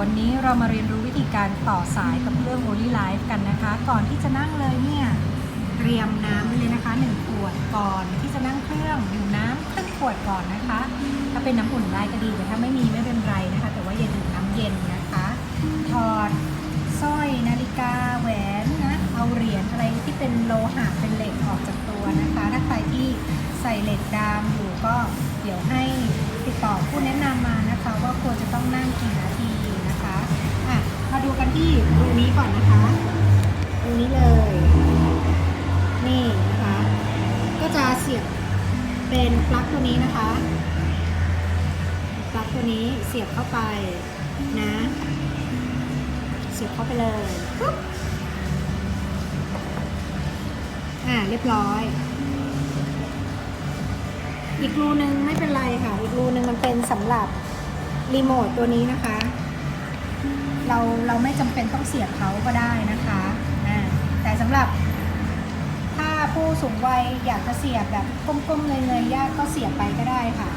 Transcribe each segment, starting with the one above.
วันนี้เรามาเรียนรู้วิธีการต่อสายกับเครื่อง Only Life กันนะคะ ก่อนที่จะนั่งเลยเนี่ยเตรียมน้ำเลยนะคะ1ขวดก่อนที่จะนั่งเครื่องดื่มน้ำครึ่งขวดก่อนนะคะ ถ้าเป็นน้ำอุ่นได้ก็ดีแต่ถ้าไม่มีไม่ นี้ก่อนนะคะ ตรงนี้เลย นี่นะคะ ก็จะเสียบเป็นปลั๊กตัวนี้นะคะ ปลั๊กตัวนี้เสียบเข้าไปนะ เสียบเข้าไปเลยปุ๊บอ่าเรียบร้อย อีกรูนึงไม่เป็นไรค่ะ อีกรูนึงมันเป็นสำหรับรีโมทตัวนี้นะคะ เราเราไม่จำเป็นต้องเสียบเขาก็ได้นะคะอ่าแต่สำหรับถ้าผู้สูงวัยอยากจะเสียบแบบก้มๆเงยๆยากก็เสียบไปก็ได้ค่ะ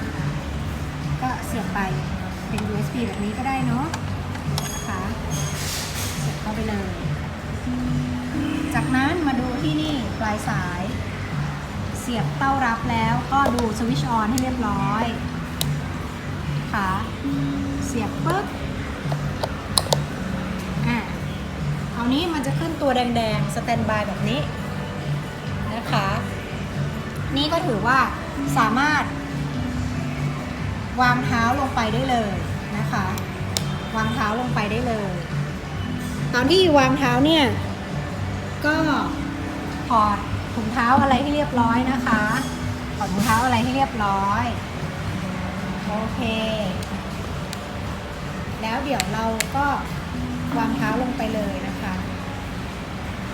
ก็เสียบไปเป็น USB แบบนี้ก็ได้เนาะนะคะเสียบเข้าไปเลย จากนั้นมาดูที่นี่ปลายสายเสียบเต้ารับแล้วก็ดูสวิตช์ออนให้เรียบร้อยค่ะเสียบปุ๊บาวนี้มันจะขึ้นตัวแดงๆสแตนบายแบบนี้นะคะ นี่ก็ถือว่าสามารถ วางเท้าลงไปได้เลยนะคะ วางเท้าลงไปได้เลย ตอนที่วางเท้าเนี่ย ก็ถอดถุงเท้าอะไรให้เรียบร้อยนะคะถอดถุงเท้าอะไรให้เรียบร้อยโอเค แล้วเดี๋ยวเราก็วางเท้าลงไปเลยนะคะ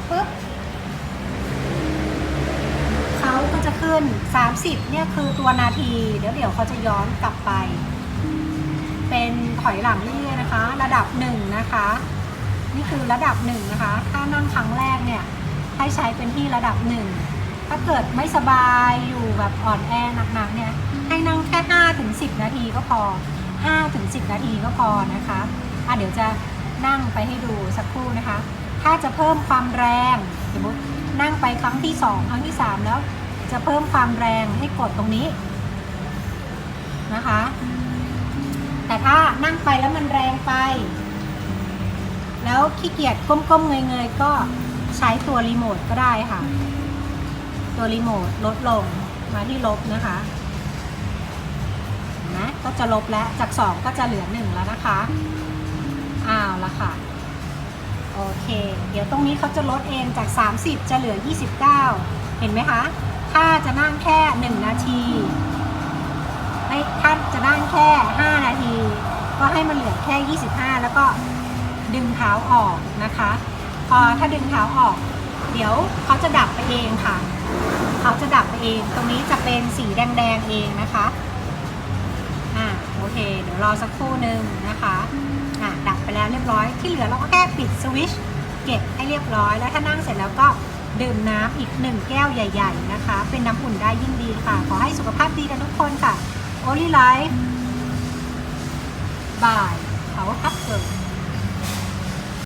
ปุ๊บเขาก็จะขึ้น 30 เนี่ยคือตัวนาที เดี๋ยวเดี๋ยวเขาจะย้อนกลับไป เป็นถอยหลังเรื่อยๆนะคะ ระดับหนึ่งนะคะ นี่คือระดับหนึ่งนะคะ ถ้านั่งครั้งแรกเนี่ยให้ใช้เป็นที่ระดับหนึ่งถ้าเกิดไม่สบายอยู่แบบอ่อนแอหนักๆเนี่ยให้นั่งแค่5ถึง10 นาทีก็พอ5ถึง10 นาทีก็พอนะคะอะเดี๋ยวจะนั่งไปให้ดูสักครู่นะคะ ถ้าจะเพิ่มความแรงสมมตินั่งไปครั้งที่2ครั้งที่3แล้ว จะเพิ่มความแรงให้กดตรงนี้นะคะ แต่ถ้านั่งไปแล้วมันแรงไป แล้วขี้เกียจก้มๆเงยๆก็ใช้ตัวรีโมทก็ได้ค่ะ ตัวรีโมทลดลงมาที่ลบนะคะนะก็จะลบแล้วจาก 2 ก็จะเหลือ 1 แล้วนะคะ อ้าวละค่ะ โอเค เดี๋ยวตรงนี้เขาจะลดเองจาก 30 จะเหลือ 29 เห็นไหมคะ ถ้าจะนั่งแค่ 1 นาทีให้ถ้าจะนั่งแค่ 5 นาที ก็ให้มันเหลือแค่ 25 แล้วก็ดึงเท้าออกนะคะ พอถ้าดึงเท้าออก เดี๋ยวเขาจะดับไปเองค่ะ เขาจะดับไปเอง ตรงนี้จะเป็นสีแดงๆเองนะคะ อ่า โอเค เดี๋ยวรอสักครู่หนึ่งนะคะ อะดับไปแล้วเรียบร้อยที่เหลือเราก็แค่ปิดสวิตช์เก็บให้เรียบร้อยแล้วถ้านั่งเสร็จแล้วก็ดื่มน้ำอีกหนึ่งแก้วใหญ่ ๆ นะคะ เป็นน้ำอุ่นได้ยิ่งดีค่ะ ขอให้สุขภาพดีกันทุกคนค่ะ โอลี่ไลฟ์บายเขาพักเกิด